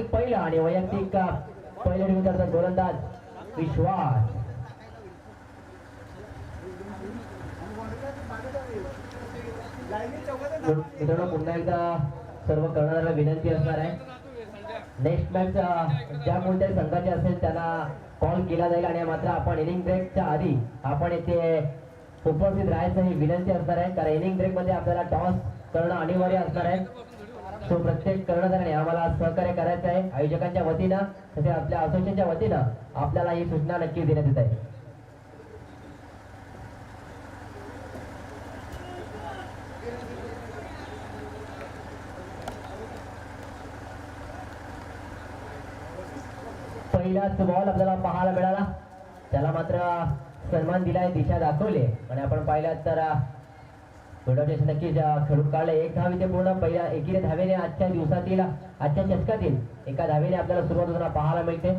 नैसर्गिक पहिला आणि वैयक्तिक पहिल्या डिव्हिजनचा गोलंदाज विश्वास. मित्रांनो पुन्हा एकदा सर्व कर्णधाराला विनंती असणार आहे. नेक्स्ट मॅच ज्या कोणत्याही संघाचे असेल त्यांना कॉल केला जाईल आणि मात्र आपण इनिंग ब्रेकच्या आधी आपण येथे उपस्थित राहायचं ही विनंती असणार आहे. कारण इनिंग ब्रेकमध्ये आपल्याला टॉस करणं अनिवार्य असणार आहे. तो प्रत्येक कर्णधाराने आम्हाला सहकार्य करायचं आहे. आयोजकांच्या वतीनं तसेच आपल्या असोसिएशनच्या वतीनं आपल्याला ही सूचना नक्की देण्यात येत आहे. पहिलाच बॉल आपल्याला पाहायला मिळाला. त्याला मात्र सन्मान दिलाय दिशा दाखवली. आणि आपण पाहिलात तर प्रोडक्शन नक्कीच खेळून काढले. एक धाव इथे पूर्ण पहिल्या एकीने धावेने आजच्या दिवसातील आजच्या शतकातील. एका धावेने आपल्याला सुरुवात होताना पाहायला मिळते.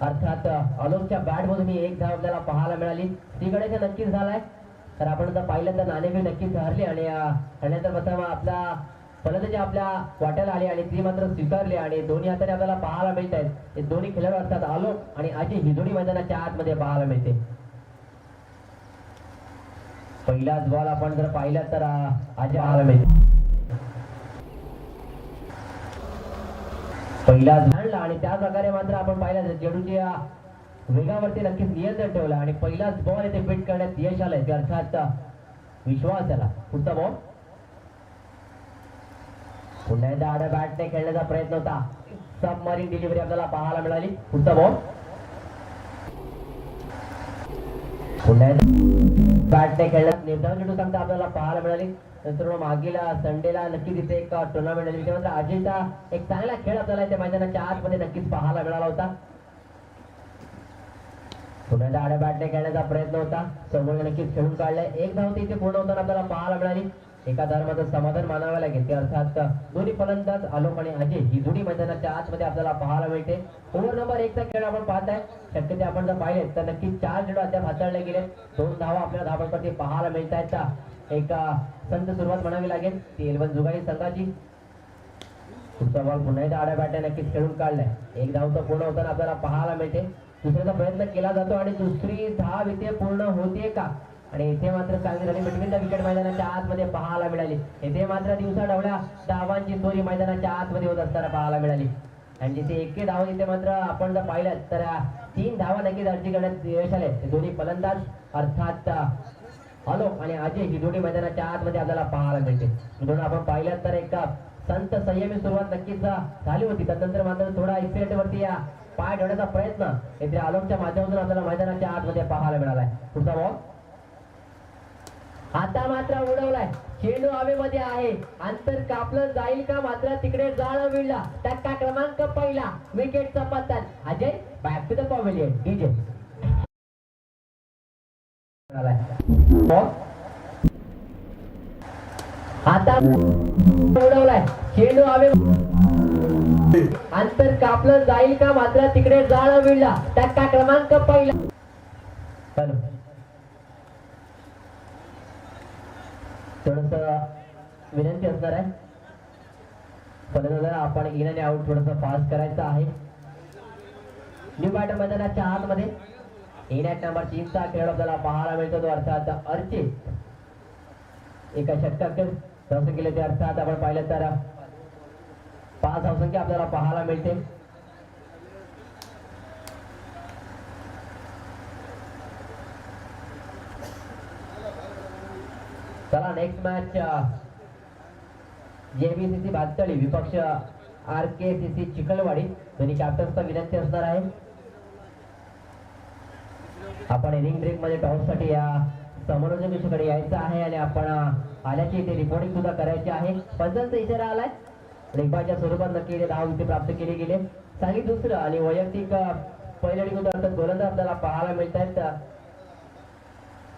अर्थात अलोकच्या बॅट मधून ही एक धाव आपल्याला पाहायला मिळाली. ती नक्कीच झालाय तर आपण जर पाहिलं तर नाणेबी नक्कीच हरली आणि हरण्याचा प्रथम आपला फलंदाजी आपल्या वाट्याला आली आणि ती मात्र स्वीकारली आणि दोन्ही हाताने आपल्याला पाहायला मिळत आहेत हे दोन्ही खेळाडू असतात आलोक आणि अजय ही दोन्ही मैदानाच्या आतमध्ये पाहायला मिळते. पहिलाच बॉल आपण जर पाहिला तर अजय पहिलाच आणला आणि त्या प्रकारे मात्र आपण पाहिलं जेडूची अं, वेगावरती नक्कीच नियंत्रण ठेवलं आणि पहिलाच बॉल इथे फिट करण्यात यश आलंय. ते अर्थात विश्वास त्याला पुढचा बॉल पुन्हा एकदा आड्या बॅटने खेळण्याचा प्रयत्न होता. सबमरीन डिलिव्हरी आपल्याला पाहायला मिळाली. पुढचा बॉल पुन्हा एकदा. बॅटने खेळण्यात निर्धारण चेंडू आपल्याला पाहायला मिळाली. नंतर मागील संडेला नक्कीच इथे एक टुर्नामेंट झाली त्याच्यानंतर अजिंठा एक चांगला खेळ आपल्याला त्या मैदानाच्या आतमध्ये नक्कीच पाहायला मिळाला होता. पुण्याचा आड्या बॅटने खेळण्याचा प्रयत्न होता. समोर नक्कीच खेळून काढलाय एक धाव ती इथे पूर्ण होताना आपल्याला पाहायला मिळाली. एका धर्माचं समाधान मानावं लागेल. ते अर्थात दोन्ही फलंदाज आलोक आणि अजय ही जुडी मैदानाच्या आतमध्ये आपल्याला पाहायला मिळते. ओव्हर नंबर एकचा खेळ आपण पाहताय. शक्य ते आपण जर पाहिले तर नक्की चार खेळ अद्याप हाताळले गेले. दोन धावा आपल्याला धावपट्टी पाहायला मिळत आहेत एक संत सुरुवात म्हणावी लागेल. ती एलवन जुगाई संघाची. पुढचा बॉल पुन्हा एकदा आड्या बॅट्या नक्कीच खेळून काढलाय. एक धाव तर पूर्ण होताना आपल्याला पाहायला मिळते. दुसऱ्याचा प्रयत्न केला जातो आणि दुसरी धाव इथे पूर्ण होते का? आणि इथे मात्र चांगली झाली मिटविन विकेट मैदानाच्या आतमध्ये पाहायला मिळाली. इथे मात्र दिवसा ढवळ्या धावांची चोरी मैदानाच्या आतमध्ये होत असताना पाहायला मिळाली. आणि जिथे एके धाव इथे मात्र आपण जर पाहिलं तर तीन धावा नक्कीच अर्जी करण्यात यश आले. ते दोन्ही फलंदाज अर्थात हॅलो आणि अजय ही दोन्ही मैदानाच्या आतमध्ये आपल्याला पाहायला मिळते म्हणून आपण पाहिलं तर एक संत संयमी सुरुवात नक्कीच झाली होती. त्यानंतर मात्र थोडा एक्सिडेंट वरती या पाय ठेवण्याचा प्रयत्न येथे आलोकच्या माध्यमातून आपल्याला मैदानाच्या आतमध्ये पाहायला मिळालाय. पुढचा बॉल आता मात्र उडवलाय. चेंडू हवेमध्ये आहे. अंतर कापलं जाईल का मात्र तिकडे जाळ विडला टक्का क्रमांक पहिला. Wicket चपातात Ajay back to the pavilion DJ आता उडवलाय. चेंडू हवे अंतर कापलं जाईल का मात्र तिकडे जाळ विडला टक्का क्रमांक पहिला. थोडस विनंती असणार आहे. फलंदाज आपण इन आणि आउट थोडस पास करायचं आहे. न्यू बॅटर मैदानाच्या आतमध्ये इन ॲट नंबर तीनचा खेळ आपल्याला पाहायला मिळतो. तो अर्थात अर्चित. एका षटकात तसं केलं ते अर्थात आपण पाहिलं तर पाच धावसंख्या आपल्याला पाहायला मिळते चला नेक्स्ट मॅच जेबीसीसी भातळी विपक्ष R K C C Chikhalwadi. त्यांनी कॅप्टन्सचा विनंती असणार आहे. आपण इनिंग ब्रेकमध्ये टॉससाठी या समोरच्याकडे यायचं आहे आणि आपण आल्याची इथे रिपोर्टिंग सुद्धा करायची आहे. पंचांचा इशारा आलाय. लेखबाच्या स्वरूपात नक्की दहा विकेट प्राप्त केले गेले. चांगली दुसरं आणि वैयक्तिक अं, पहिल्या अर्थात गोलंदाज आपल्याला पाहायला मिळत आहेत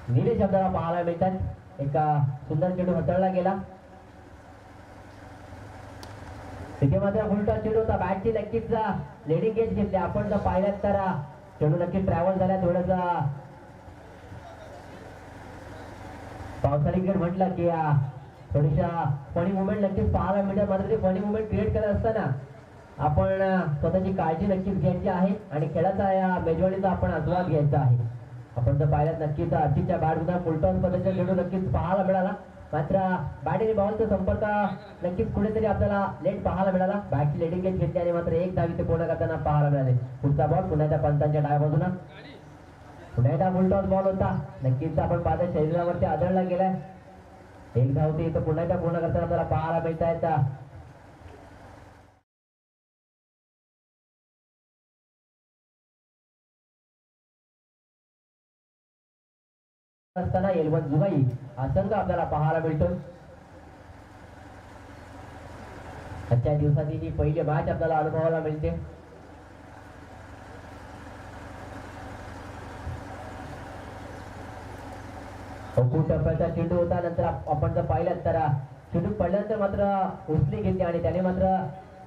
निलेश आपल्याला पाहायला मिळतात एका सुंदर चेंडू हाताळला गेला. तिथे मात्र उलटा चेंडू होता. बॅटची नक्कीच लेडी गेज घेतली. आपण जर पाहिल्यात तर चेडू चेंडू नक्कीच ट्रॅव्हल झाला थोडस. पावसाळी गेट म्हटलं की थोडीशा फनी मुवमेंट नक्कीच पाहायला मिळतात. मात्र ते फनी मुवमेंट क्रिएट करत असताना आपण स्वतःची काळजी नक्कीच घ्यायची आहे. आणि खेळाचा या मेजवानीचा आपण आस्वाद घ्यायचा आहे. आपण जर पाहिलं नक्कीच आर्थिकच्या बॅट सुद्धा फुलटॉस पद्धतीचा चेंडू नक्कीच पाहायला मिळाला. मात्र बॅट आणि बॉलचा संपर्क नक्कीच कुठेतरी आपल्याला लेट पाहायला मिळाला. बॅटची लेडिंग गेट घेतली आणि मात्र एक धावी ते पूर्ण करताना पाहायला मिळाले. पुढचा बॉल पुन्हा त्या पंचांच्या डाव्या बाजूला पुन्हा एकदा बॉल होता. नक्कीच आपण पाहता शरीरावरती आदळला गेलाय. एक धावती इथं पुन्हा एकदा पूर्ण करताना आपल्याला पाहायला मिळत आहेत असताना एलवन जुगाई हा संघ आपल्याला पाहायला मिळतो. आजच्या दिवसाची ही पहिली मॅच आपल्याला अनुभवायला मिळते. टप्प्याचा चेंडू होता नंतर आपण जर पाहिलं तर चेंडू पडल्यानंतर मात्र उचली घेतली आणि त्याने मात्र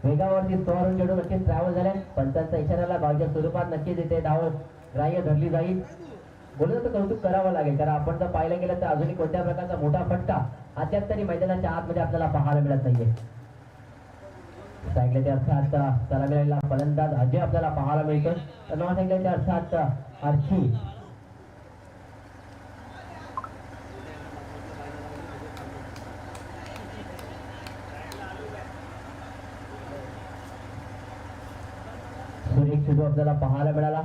वेगावरती सोहरून चेंडू नक्कीच ट्रॅव्हल झाले. पंचांचा इशाऱ्याला भावच्या स्वरूपात नक्कीच इथे धाव ग्राह्य धरली जाईल. बोलत तर कौतुक करावं लागेल. कारण आपण जर पाहायला गेलं तर अजूनही कोणत्या प्रकारचा मोठा फटका अद्याप तरी मैदानाच्या आतमध्ये आपल्याला पाहायला मिळत नाहीये. सांगितल्याच्या अर्थात त्याला मिळालेला फलंदाज अजय आपल्याला पाहायला मिळतो तर न सांगितल्याच्या अर्थात अर्ची सुरेख चेंडू आपल्याला पाहायला मिळाला.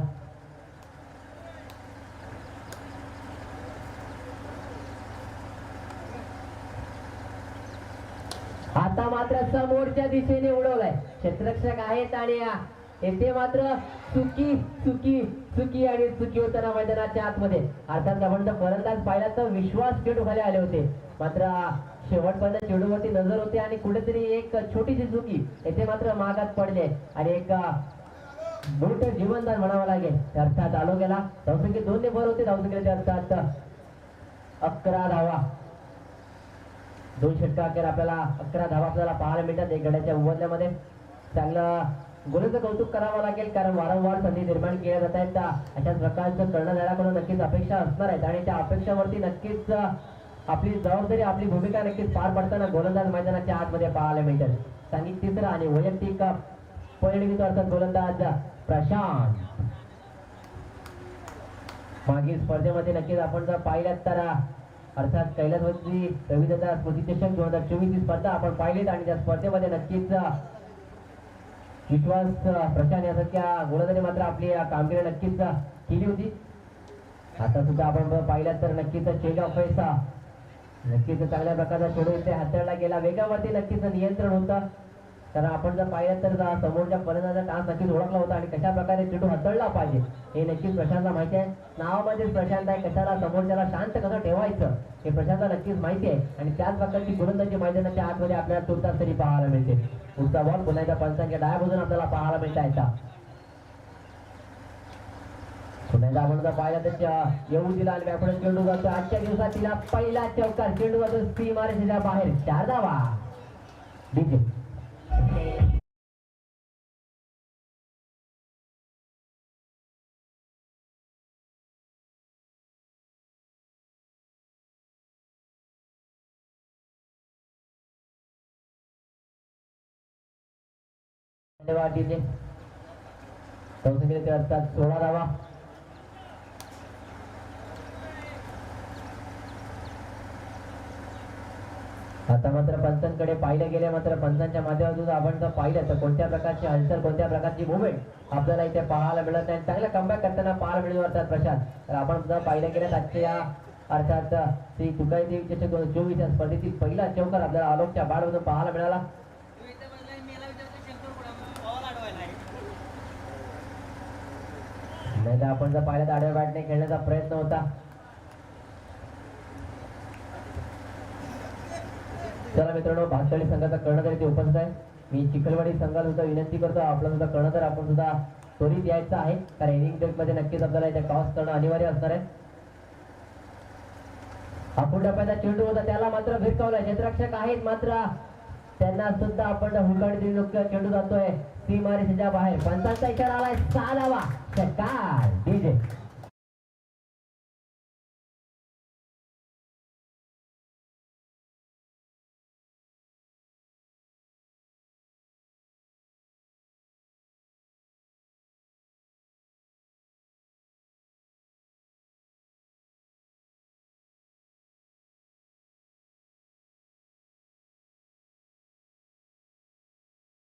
असा मोर्चा समोरच्या दिशेने उडवलाय. क्षेत्ररक्षक आहेत आणि येथे मात्र चुकी चुकी चुकी आणि चुकी होताना मैदानाच्या आतमध्ये. अर्थात आपण फलंदाज पाहिला तर विश्वास चेंडू खाली आले होते. मात्र शेवटपर्यंत चेडूवरती नजर होती आणि कुठेतरी एक छोटीशी चुकी येथे मात्र मागात पडले आणि एक आ, मोठं जीवनदान म्हणावं लागेल. अर्थात आलो गेला. धावसंख्ये दोन ने भर होते. धावसंख्येचे अर्थात अकरा धावा. दोन षटका अखेर आपल्याला अकरा धावा आपल्याला पाहायला मिळतात एक गड्याच्या उवरल्यामध्ये चांगलं गोलचं कौतुक करावं लागेल कारण वारंवार संधी निर्माण केल्या जात आहेत. त्या अशाच प्रकारचं कर्णधाराकडून नक्कीच अपेक्षा असणार आहेत. आणि त्या अपेक्षावरती नक्कीच आपली जबाबदारी आपली भूमिका नक्कीच पार पडताना गोलंदाज मैदानाच्या आतमध्ये पाहायला मिळतात. सांगित तिसरा आणि वैयक्तिक परिणित अर्थात गोलंदाज प्रशांत. मागील स्पर्धेमध्ये नक्कीच आपण जर पाहिल्यात तर अर्थात कैलासवंती रविदादा स्मृती चषक दोन हजार चोवीस ही स्पर्धा आपण पाहिलीत आणि त्या स्पर्धेमध्ये नक्कीच विश्वास प्रशांत यासारख्या गोलंदाने मात्र आपली कामगिरी नक्कीच केली होती. आता सुद्धा आपण पाहिलं तर नक्कीच चेंज ऑफ पैसा नक्कीच चांगल्या प्रकारचा चेडू इथे हाताळला गेला. वेगावरती नक्कीच नियंत्रण होतं. कारण आपण जर पाहिलं तर समोरच्या फलंदाजा टास नक्कीच ओळखला होता आणि कशा प्रकारे चेंडू हाताळला पाहिजे हे नक्कीच प्रशांतला माहिती आहे. नावामध्येच म्हणजे प्रशांत आहे कशाला समोरच्याला शांत कसं ठेवायचं हे प्रशांतला नक्कीच माहिती आहे. आणि त्याच प्रकारची गोलंदाजी मैदानाच्या आतमध्ये आपल्याला तुर्तास तरी पाहायला मिळते. पुढचा बॉल पुन्हा एकदा पंचांच्या डाव्या बाजून आपल्याला पाहायला मिळतायचा आहे पुन्हा एकदा आपण जर पाहिलं तर येऊ दिला आणि व्यापुढे चेंडू जातो आजच्या दिवसात तिला पहिला चौकार चेंडू जातो स्त्री मारे बाहेर. चार धावा ठीक आहे वाटीचे संसदेचे असतात सोळा धावा आता मात्र पंचांकडे पाहिलं गेलं मात्र पंचांच्या माध्यमातून आपण जर पाहिलं तर कोणत्या प्रकारची हलचल कोणत्या प्रकारची मुवमेंट आपल्याला इथे पाहायला मिळत नाही. चांगला कमबॅक करताना पाहायला मिळत अर्थात प्रशांत. तर आपण जर पाहिलं गेलं आजच्या या अर्थात श्री तुकाई देवी चषक दोन चोवीस या स्पर्धेतील पहिला चौकार आपल्याला आलोकच्या बाळमधून पाहायला मिळाला. नाही तर आपण जर पाहिलं तर आडव्या बॅटने खेळण्याचा प्रयत्न होता. चला मित्रांनो भातळी संघाचा कर्णधार इथे उपस्थित आहे. मी चिखलवाडी संघाला सुद्धा विनंती करतो आपला सुद्धा कर्णधार आपण सुद्धा त्वरित यायचा आहे. कारण इनिंग ब्रेकमध्ये नक्कीच आपल्याला इथे टॉस करणं अनिवार्य असणार आहे. आपण डब्याचा चेंडू होता त्याला मात्र भिरकावला क्षेत्ररक्षक आहेत मात्र. त्यांना सुद्धा आपण हुकाडी दिली. चेंडू जातोय. सी मारे बाहेर. पंचांचा इशारा आलाय. सहा धावा. Checar, DJ.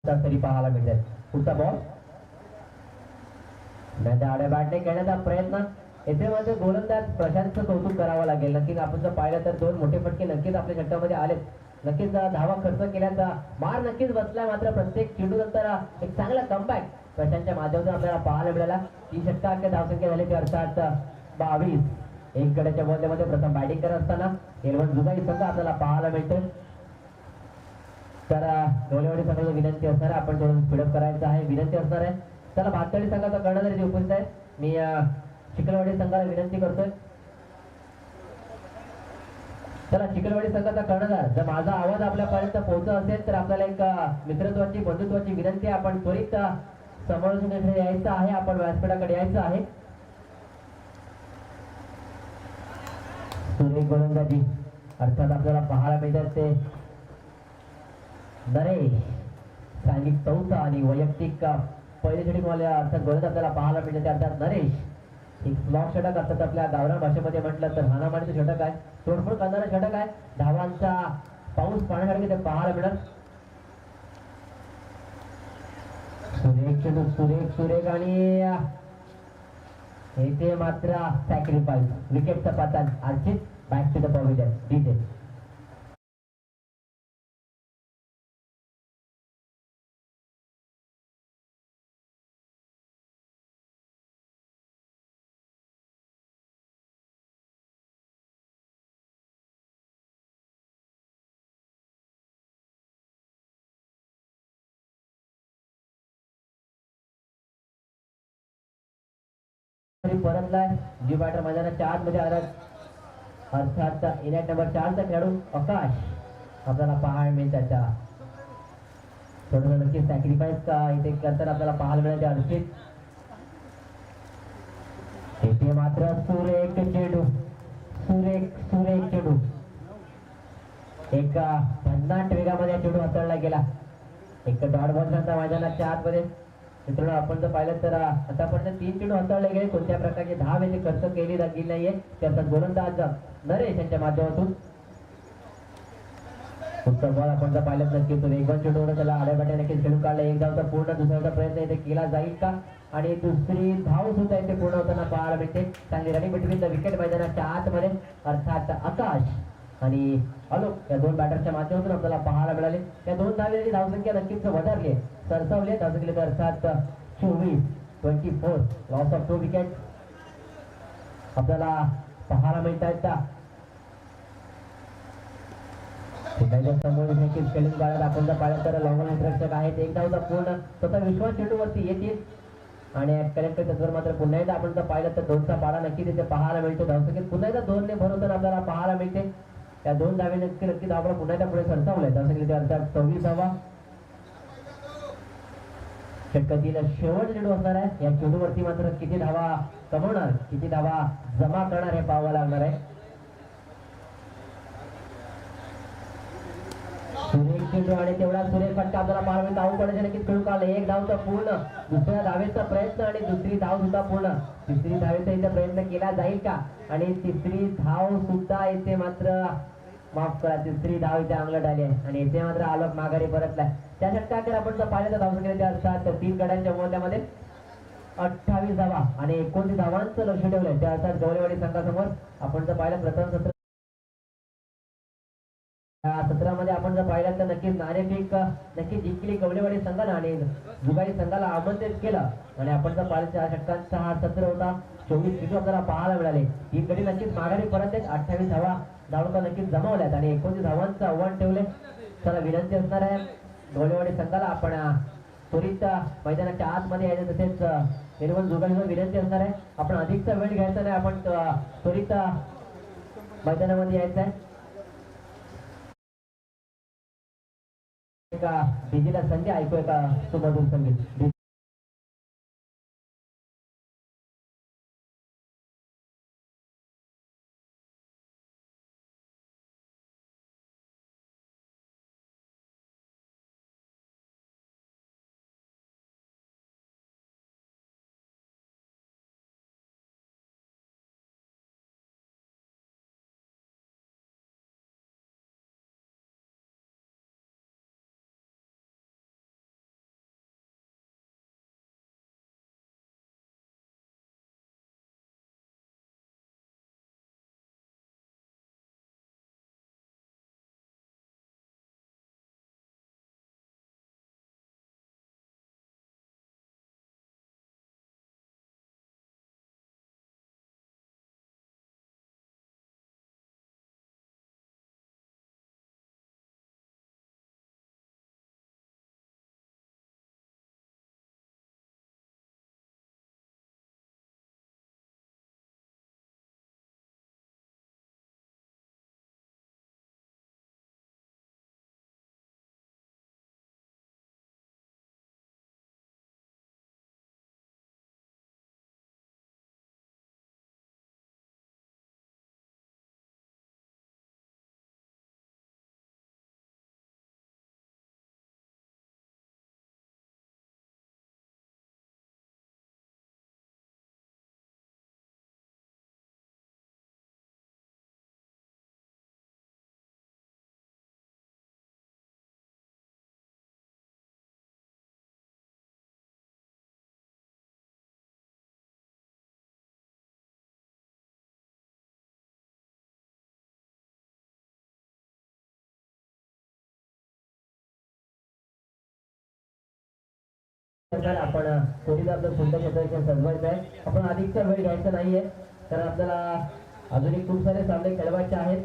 तरी पाहायला मिळतात पुढचा बॉल त्याच्या आड्या बॅटने खेळण्याचा प्रयत्न येथे मध्ये गोलंदाज प्रशांतचं कौतुक करावं लागेल. नक्कीच आपण जर पाहिलं तर दोन मोठे फटके नक्कीच आपल्या षटकामध्ये आलेत. नक्कीच धावा खर्च केल्याचा मार नक्कीच बसला मात्र प्रत्येक चेंडू नंतर एक चांगला कमबॅक प्रशांतच्या माध्यमातून आपल्याला पाहायला मिळाला. तीन षटका अख्या धावसंख्या झाली ती अर्थात बावीस. एक गड्याच्या बॉलमध्ये प्रथम बॅटिंग करत असताना एलवन जुगाई संघ आपल्याला पाहायला मिळतो तर डोलेवाडी संघाला विनंती असणार आहे आपण थोडं स्पीडअप करायचं आहे. विनंती असणार आहे चला भातळी संघाचा कर्णधारी जे उपस्थित आहे मी चिकलवाडी चिखलवाडी संघाला विनंती करतोय. चला चिखलवाडी संघाचा कर्णधार जर माझा आवाज आपल्यापर्यंत पोहोचत असेल तर आपल्याला एक मित्रत्वाची बंधुत्वाची विनंती आपण त्वरित समोरून यायचं आहे. आपण व्यासपीठाकडे यायचं आहे. सुरेख गोलंदाजी अर्थात आपल्याला पाहायला मिळतात ते. नरेश सांघिक चौथा आणि वैयक्तिक पहिले षटकवाल्या अर्थात गोलंदाज आपल्याला पाहायला मिळते ते अर्थात नरेश. एक स्लॉक षटक अर्थात आपल्या गावरान भाषेमध्ये म्हटलं तर. हानामारीचं षटक आहे तोडफोड करणारं षटक आहे. धावांचा पाऊस पाहण्यासारखे ते पाहायला मिळत सुरेख चेंडू सुरेख सुरेख आणि येथे मात्र सॅक्रिफाईस विकेटचा पातान Archit back to the pavilion DJ परतलाय न्यू बॅटर मैदाना चारमध्ये आला. अर्थात इनॅट नंबर चारचा खेळाडू आकाश. आपल्याला पाहायला मिळेल त्याच्या थोडं नक्की सॅक्रिफाईस का इथे करताना आपल्याला पाहायला मिळेल त्या अर्थित इथे मात्र सुरेख चेंडू. सुरेख सुरेख चेंडू. एक भन्नाट वेगामध्ये चेंडू हाताळला गेला. एक डॉट बॉल संघ मैदानाच्या आतमध्ये. मित्रांनो आपण जर पाहिलं तर आतापर्यंत तीन चेंडू हाताळले गेले. कोणत्या प्रकारचे दहा वेळेची खर्च केली गेली नाहीये त्याचा गोलंदाज नरेश यांच्या माध्यमातून. उत्तर बॉल आपण जर पाहिलं तर नक्कीच तो वेगवान चेंडूवर त्याला आड्यापाट्या नक्कीच खेळून काढला. एक धावचा पूर्ण दुसऱ्याचा प्रयत्न इथे केला जाईल का? आणि दुसरी धाव सुद्धा इथे पूर्ण होताना पाहायला मिळते. चांगली रनिंग बिटवीन द विकेट मैदानाच्या आतमध्ये अर्थात आकाश. आणि अलोक या दोन बॅटरच्या माध्यमातून आपल्याला पाहायला मिळाले. या दोन धावेची धावसंख्या नक्कीच वधारली सरसावली आहे. तर सात चोवीस twenty four loss of two wicket आपल्याला पाहायला मिळत आहेत समोर नक्कीच खेळून काढत आपण जर पाहिलं तर लॉंग रक्षक आहेत. एक धावचा पूर्ण स्वतः विश्वास चेंडूवरती येतील. आणि कलेक्टर त्याच्यावर मात्र पुन्हा एकदा आपण जर पाहिलं तर दोनचा पाडा नक्की तिथे पाहायला मिळतो. धावसंख्येत पुन्हा एकदा दोनने भरवताना आपल्याला पाहायला मिळते. या दोन धावे नक्की नक्की धावला पुन्हा एकदा पुढे सरसावलाय धावसंख्येत अर्थात सव्वीस षटकातील शेवट चेंडू असणार आहे. या चेंडूवरती मात्र किती धावा कमवणार किती धावा जमा करणार हे पाहावं लागणार आहे. सुरेख चेंडू आणि तेवढा सुरेख फटका आपल्याला पाहावे धाव पडायचे नक्कीच खेळून काढले. एक धावचा पूर्ण. दुसऱ्या धावेचा प्रयत्न आणि दुसरी धाव सुद्धा पूर्ण. तिसरी धावेचा इथे प्रयत्न केला जाईल का? आणि तिसरी धाव सुद्धा इथे मात्र माफ करा तिसरी धाव इथे अंगलट आली आहे. आणि इथे मात्र आलोक माघारी परतलाय. त्या षटकाकडे आपण जर पाहिलं तर धावसंख्येच्या अर्थात तीन गड्यांच्या मोहल्यामध्ये अठ्ठावीस धावा आणि एकोणतीस धावांचं लक्ष ठेवलंय. त्या अर्थात गवळेवाडी संघासमोर आपण जर पाहिलं प्रथम सत्र सत्रामध्ये आपण जर पाहिलं तर नक्कीच नाणेफेक नक्की जिंकली कवडेवाडी संघानं आणि जुगाई संघाला आमंत्रित केलं. आणि आपण जर पाहिलं चार षटकांचा हा सत्र होता. चोवीस चेंडू आपल्याला पाहायला मिळाले. तीन गडी नक्कीच माघारी परत आहेत अठ्ठावीस धावा धावका नक्कीच जमावल्यात आणि एकोणतीस धावांचं आव्हान ठेवले. त्याला विनंती असणार आहे. ढोलेवाडी संघाला आपण त्वरित मैदानाच्या आतमध्ये यायचं तसेच अं, निर्वण विनंती असणार आहे. आपण अधिकचा वेळ घ्यायचा नाही. आपण त्वरित मैदानामध्ये यायचं आहे. एका डीजेला संधी ऐकू एका सुमधुर संगीत. आपण थोडीच आपलं सुंदर क्षेत्र सजवायचं आहे आपण अधिकचा वेळ घ्यायचा नाहीये. कारण आपल्याला अजूनही खूप सारे सामने खेळवायचे आहेत.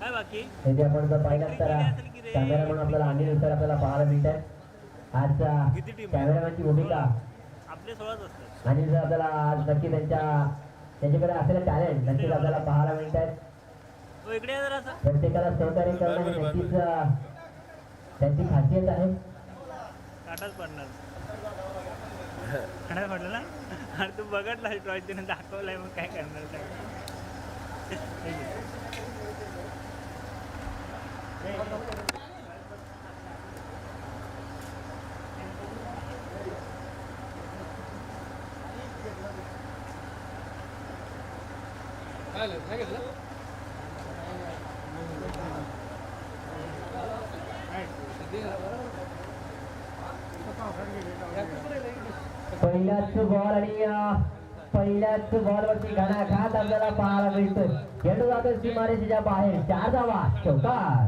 काय बाकी? हे जे आपण जर पाहिलं तर कॅमेरा म्हणून आपल्याला अनिल सर आपल्याला पाहायला मिळत आहे. आजचा किती team आहे? कॅमेरामॅनची भूमिका. आपले सोळाच असतात. अनिल सर आपल्याला आज नक्की त्यांच्या त्यांच्याकडे असलेलं टॅलेंट नक्कीच आपल्याला पाहायला मिळत आहे. इकडे या जरा असं प्रत्येकाला सहकार्य करणं नक्कीच त्यांची खासियत आहे. काटाच पडणार. काय म्हटलं ना अरे तू बघितला त्याने दाखवलाय मग काय करणार काय पहिल्याच बॉल आणि पहिल्याच बॉल वरती घणाघात आपल्याला पाहायला मिळतोय खेळू जातो सीमारेषेच्या बाहेर चार धावा चौकार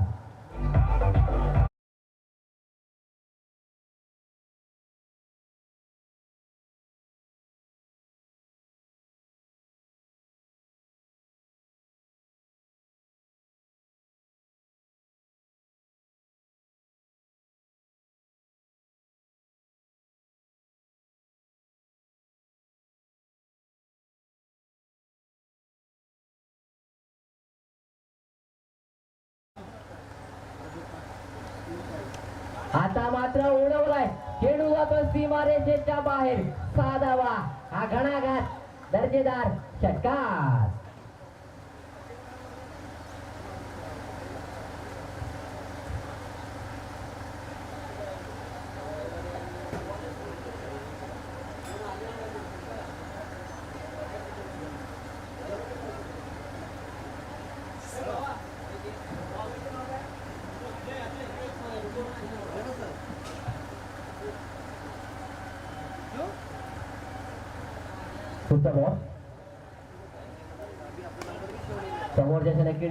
आता मात्र उडवलाय. खेळू जातो सीमारेषेच्या बाहेर. साधावा हा घणाघात. दर्जेदार. षटकार पुढचा बॉल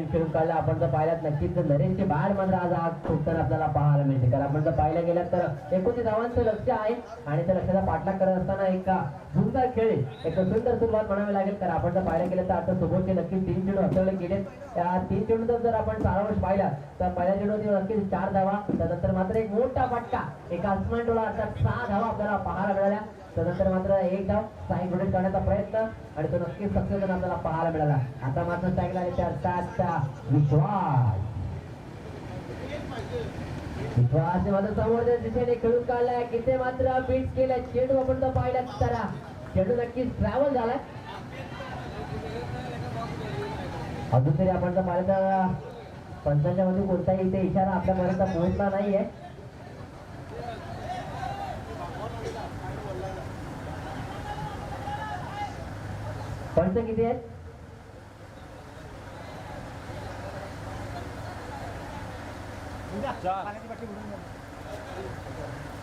समोरच्या खेळून काढला आपण जर पाहिलात नक्कीच नरेशचे बाहेर मात्र आज आज ठोकताना आपल्याला पाहायला मिळते. कारण आपण जर पाहायला गेलात तर एकोणतीस धावांचं लक्ष आहे आणि त्या लक्षाचा पाठलाग करत असताना एक सुंदर खेळ एक सुंदर सुरुवात म्हणावी लागेल. कारण आपण जर पाहायला गेलं तर आता सोबतचे नक्कीच तीन चेंडू हसवले गेले त्या तीन चेंडूचा जर आपण सारांश पाहिला तर पहिल्या चेंडूवरती नक्कीच चार धावा त्यानंतर मात्र एक मोठा फटका एका आसमान डोळा अर्थात सहा धावा आपल्याला पाहायला मिळाल्या. तदनंतर मात्र एक डाव साईन रोटेट करण्याचा प्रयत्न आणि तो नक्कीच सक्सेस आपल्याला पाहायला मिळाला. आता मात्र स्ट्राईकला आले त्या सातचा विश्वास. विश्वास मात्र समोरच्या दिशेने खेळून काढलाय. किती मात्र बीट केलाय. चेंडू आपण तर पाहिला त्याला चेंडू नक्कीच ट्रॅव्हल झालाय. अजून तरी आपण जर पाहिलं तर पंचांच्या मध्ये कोणताही इथे इशारा आपल्यापर्यंत पोहोचला नाहीये. पंच किती आहेत?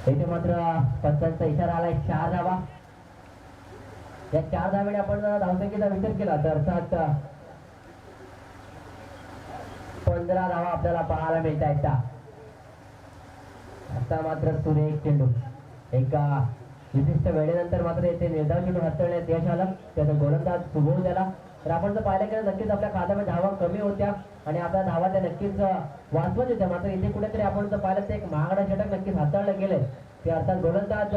इथे मात्र पंचांचा इशारा आलाय. चार धावा. या चार धावेने आपण धावसंख्येचा विचार केला तर अर्थात पंधरा धावा आपल्याला पाहायला मिळत आहेत आता मात्र सुरेश चेंडू एका विशिष्ट वेळेनंतर मात्र येथे निर्धाव चेंडू हाताळण्यात यश आलं. त्याचा गोलंदाज सुभवून झाला. तर आपण जर पाहिलं गेलं नक्कीच आपल्या खात्यामध्ये धावा कमी होत्या आणि आपल्या धावा त्या नक्कीच वाचवत होत्या. मात्र इथे कुठेतरी आपण जर पाहिलं तर एक महागडा षटक नक्कीच हाताळलं गेलं ते अर्थात गोलंदाज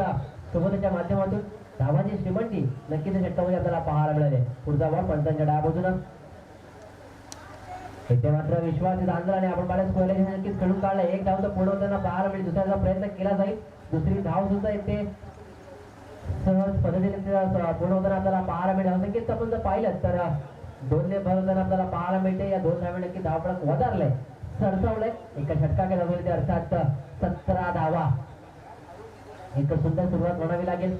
सुबोधच्या माध्यमातून धावाची श्रीमंती नक्कीच या षटकामध्ये आपल्याला पाहायला मिळाले. पुढचा बॉल पंचांच्या डाव्या इथे मात्र विश्वास धांदल आणि आपण पाहिलं स्कोअर नक्कीच खेळून काढला. एक धाव तर पूर्ण होताना पाहायला मिळेल. दुसऱ्याचा प्रयत्न केला जाईल. दुसरी धाव सुद्धा इथे सहज पद्धतीने ते पूर्ण होताना आपल्याला पाहायला मिळेल नक्कीच आपण जर पाहिलं तर दोन ने भरवताना आपल्याला पाहायला मिळते या दोन धावे नक्की धावपळक वधारलंय सरसवलंय एका षटकाकडे धावले ते अर्थात सतरा धावा. एक सुंदर सुरुवात म्हणावी लागेल.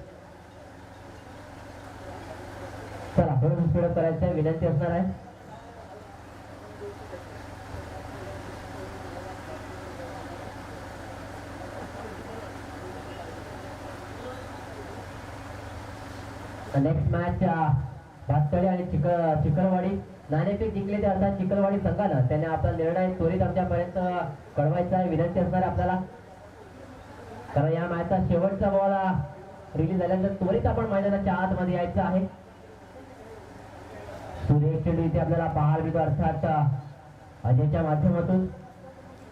चला थोडं स्पीड करायचं विनंती असणार आहे. नेक्स्ट मॅच भातकडी आणि चिक चिकलवाडी नाणेफेक जिंकले ते अर्थात चिकलवाडी संघानं. त्याने आपला निर्णय त्वरित आमच्यापर्यंत कळवायचा आहे. विनंती असणार आपल्याला. कारण या मॅचचा शेवटचा बॉल रिलीज झाल्यानंतर त्वरित आपण मैदानाच्या आतमध्ये यायचं आहे. सुरेश चेंडू इथे आपल्याला पाहायला मिळतो अर्थात अजयच्या माध्यमातून.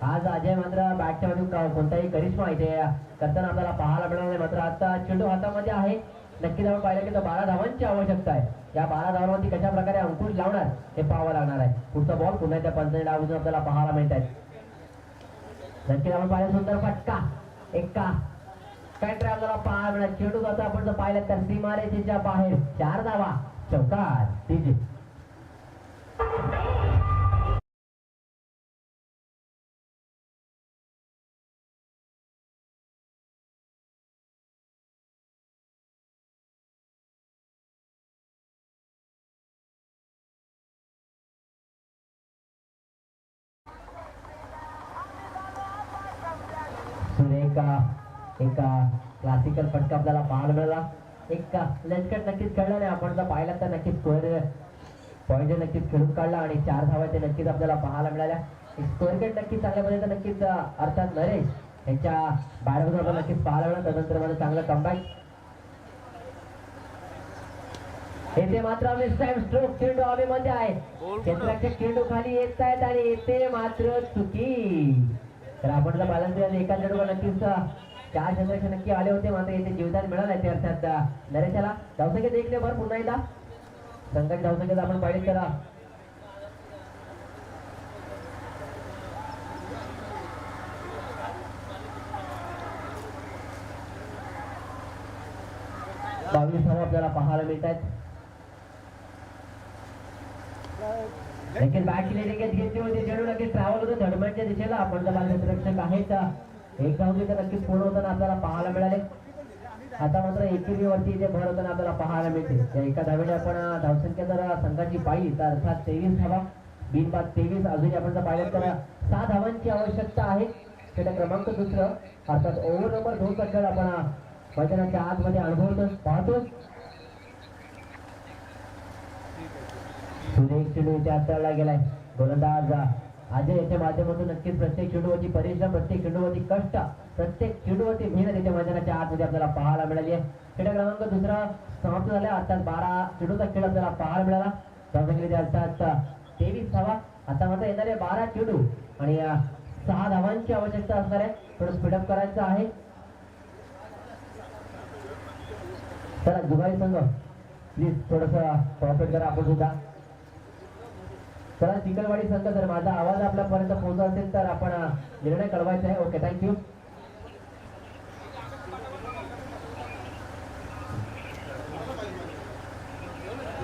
आज अजय मात्र बॅटच्या मधून कोणताही करिश्मा इथे करताना आपल्याला पाहायला मिळणार नाही. मात्र आता चेंडू हातामध्ये आहे. नक्कीच आपण पाहिलं की तर बारा धावांची आवश्यकता आहे. या बारा धावांवरती कशा प्रकारे अंकुश लावणार हे पाहावं लागणार आहे. पुढचा बॉल पुन्हा त्या पंचायत डावून आपल्याला पाहायला मिळत आहे. नक्कीच आपण पाहिलं सुंदर फटका. एक्का. काय ट्राय आपल्याला पाहायला मिळाला चेंडू जाता आपण जर पाहिलं तर सीमारेषेच्या बाहेर चार धावा. चौकार. तीन. एक क्लासिकल फटका आपल्याला पाहायला मिळाला. एक लचकट नक्कीच खेळला नाही आपण जर पाहिलं तर नक्कीच स्कोअर पॉईंट नक्कीच खेळून काढला आणि चार धावा ते नक्कीच आपल्याला पाहायला मिळाल्या. स्कोअर गेट नक्कीच चांगल्या पद्धतीने नक्कीच अर्थात नरेश यांच्या बॅटमधून आपण नक्कीच पाहायला मिळालं त्यानंतरमध्ये चांगलं कमबॅक येथे मात्र टाइम स्ट्रोक चेंडू हवेमध्ये आहे. क्षेत्राचे चेंडू खाली येत आहेत आणि येते मात्र चुकी. तर आपण जर तर एका चेंडूवर नक्कीच चार संघर्ष नक्की आले होते मात्र येथे जीवदान मिळालं ते अर्थात नरेशाला धावसंख्या देखले बरं पुन्हा एकदा संघाची धावसंख्या आपण पाहिजे करा. बावीस धाव आपल्याला पाहायला मिळत आहेत देखील बॅट केलेली घेतली होती चेंडू लगेच ट्रॅव्हल होतो. धडमडच्या दिशेला आपण जर बाहेर रक्षक आहेत एक धाव तर नक्कीच पूर्ण होताना आपल्याला पाहायला मिळाले. आता मात्र एकेरीवरती इथे भर होताना आपल्याला पाहायला मिळते. त्या एका धावेने आपण धावसंख्या जर संघाची पाहिली तर अर्थात तेवीस धावा. बिनबाद तेवीस अजूनही आपण जर पाहिलं तर सहा धावांची आवश्यकता आहे. त्याचा क्रमांक दुसरं अर्थात ओव्हर नंबर दोनचा खेळ आपण वचनाच्या मैदानाच्या आतमध्ये अनुभवतो पाहतो सुरेश चेंडू इथे हाताळला गेलाय. गोलंदाज अजय याच्या माध्यमातून नक्कीच प्रत्येक चेंडूवरती परिश्रम प्रत्येक चेंडूवरती कष्ट प्रत्येक चेंडूवरती मेहनत इथे मैदानाच्या आतमध्ये आपल्याला पाहायला मिळाली आहे. खेळ क्रमांक दुसरा समाप्त झाला अर्थात बारा चेंडूचा खेळ आपल्याला पाहायला मिळाला. धावसंख्येमध्ये अर्थात तेवीस धावा. आता मात्र येणारे बारा चेंडू आणि सहा धावांची आवश्यकता असणार आहे. थोडं स्पीडअप करायचं आहे. चला जुगाई संघ. प्लीज थोडस कॉपरेट करा. आपण सुद्धा चला चिकलवाडी संघ जर माझा आवाज आपल्यापर्यंत पोहोचला असेल तर आपण निर्णय कळवायचा आहे. ओके थँक्यू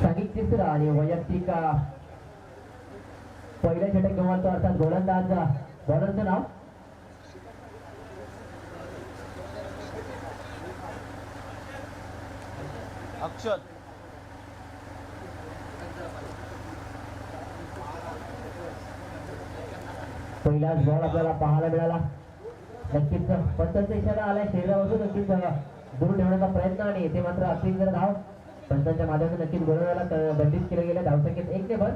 संगीत तिसरा आणि वैयक्तिक पहिल्या पहिलं किंवा तो अर्थात गोलंदाज. बॉलरचं नाव? अक्षर. पहिलाच बॉल आपल्याला पाहायला मिळाला. नक्कीच पंचांचा इशारा आलाय शरीरापासून नक्कीच दूर ठेवण्याचा प्रयत्न आणि येथे मात्र अतिरिक्त जर धाव पंचांच्या माध्यमातून नक्कीच गोलंदाजाला दंडित केलं गेलं धावसंख्येत एक ते भर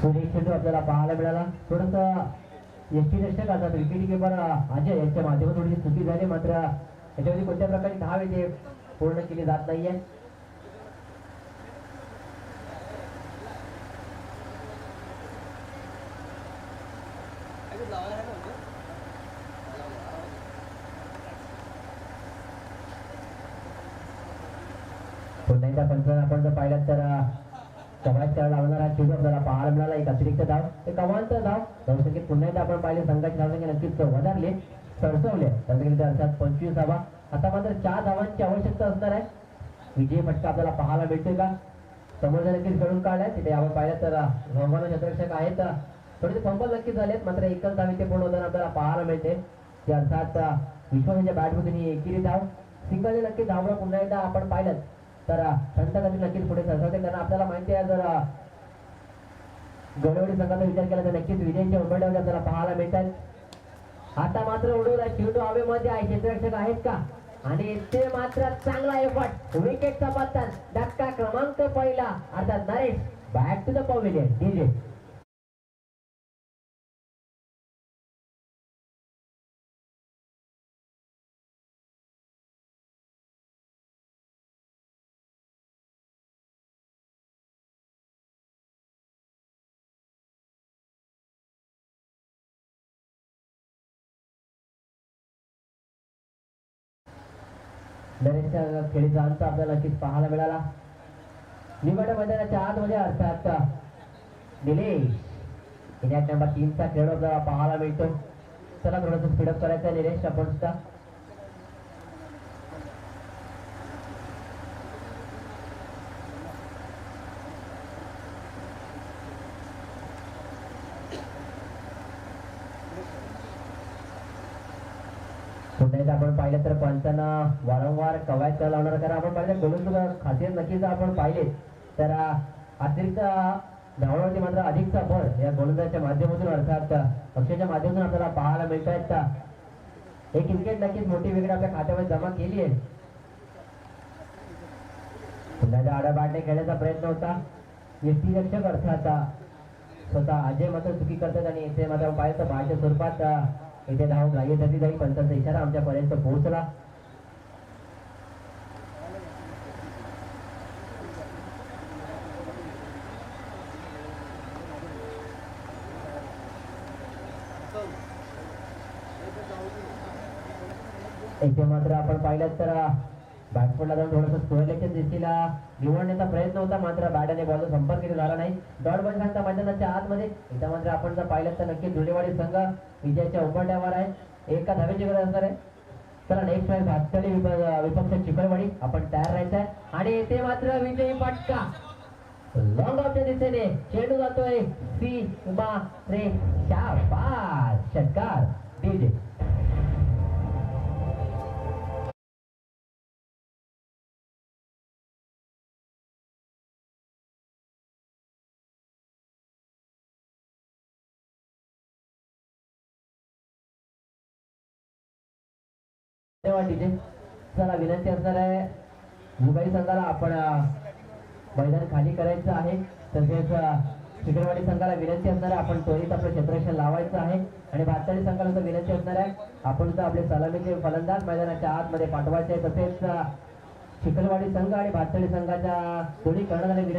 सुरेख चेंडू आपल्याला पाहायला मिळाला. थोडस दर्शक आता विकेट किपर अजय यांच्या माध्यमातून थोडीशी चुकी झाली मात्र याच्यामध्ये कोणत्या प्रकारे धाव येते पूर्ण केली जात नाहीये. पुण्याचा एकदा आपण जर पाहिलं तर सगळ्यात लावणारा चेंडू आपल्याला पाहायला मिळाला. एक अतिरिक्त धाव एक अवांतर धाव. धावसंख्येत पुन्हा एकदा आपण पाहिले संघाची धावसंख्या नक्कीच वधारली सरसवले. त्यासाठी अर्थात पंचवीस धावा आता मात्र चार धावांची आवश्यकता असणार आहे. विजय फटका आपल्याला पाहायला मिळतोय का? समोर जर नक्कीच खेळून काढलाय. तिथे आपण पाहिलं तर भगवान क्षेत्ररक्षक आहेत. थोडेसे फंबल नक्की झालेत. मात्र एकच धाव इथे पूर्ण होताना आपल्याला पाहायला मिळते. जे अर्थात विश्वासाच्या बॅटमधून ही एकेरी धाव सिंगलने नक्की धावणं पुन्हा एकदा आपण पाहिलं तर संत नक्कीच पुढे सरसावते. कारण आपल्याला माहिती आहे जर गडवडी संघाचा विचार केला तर नक्कीच विजयच्या उंबरड्यावर आपल्याला पाहायला मिळतात आता मात्र उडवला चेंडू हवेमध्ये आहे. क्षेत्ररक्षक आहेत का? आणि ते मात्र चांगला एफर्ट विकेटचा पत्ता धक्का क्रमांक पहिला. अर्थात Naresh. Back to the pavilion DJ बऱ्याचशा खेळीचा अंत आपल्याला नक्कीच पाहायला मिळाला. निवड मैदानाच्या आतमध्ये अर्थात निलेश. नंबर तीनचा खेळ आपल्याला पाहायला मिळतो. चला थोडंसं स्पीडअप करायचा. निलेश आपण सुद्धा पुन्हा एकदा आपण पाहिलं तर पंचांना वारंवार कवायत करायला लावणार कारण आपण पाहिलं गोलंदाज खासियत नक्कीच आपण पाहिले. तर अतिरिक्त धावण्यावरती मात्र अधिकचा भर या गोलंदाजाच्या माध्यमातून अर्थात पक्षाच्या माध्यमातून आपल्याला पाहायला मिळत आहेत एक क्रिकेट नक्कीच मोठी विकेट आपल्या खात्यामध्ये जमा केली आहे. पुन्हा एकदा खेळण्याचा प्रयत्न होता. यष्टीरक्षक अर्थात स्वतः अजय मात्र चुकी करतात आणि इथे मात्र पाहिजे तर बाहेरच्या स्वरूपात इथे धाव ग्राह्य धरली जाईल पंचांचा इशारा आमच्यापर्यंत पोहोचला. इथे मात्र आपण पाहिलं तर बॅटफोडला जाऊन थोडंसं स्कोअरलेच्या दिशेला निवडण्याचा प्रयत्न होता मात्र बॅटाने बॉलचा संपर्क झाला नाही. डॉट बॉल घालता मैदानाच्या आतमध्ये इथं मात्र आपण जर पाहिलं तर नक्की धुळेवाडी संघ विजयाच्या उंबरठ्यावर आहे. एका धावेची गरज असणार आहे. चला नेक्स्ट मॅच भातकडी विपक्ष चिकळवाडी आपण तयार राहायचं आहे. आणि येथे मात्र विजयी पटका लॉंग ऑफच्या दिशेने चेंडू जातोय. सी उमा रे शाबास षटकार डीजे धन्यवाद डीजे चला विनंती असणार आहे. जुबाई संघाला आपण मैदान खाली करायचं आहे. तसेच अं, शिकरवाडी संघाला विनंती असणार आहे. आपण त्वरित आपलं क्षेत्ररक्षण लावायचं आहे. आणि भातसाडी संघाला तर विनंती असणार आहे. आपण सुद्धा आपले सलामीचे फलंदाज मैदानाच्या आतमध्ये पाठवायचे आहे. तसेच अं, चिखलवाडी संघ आणि भातसाडी संघाच्या दोन्ही कर्णधार विनंती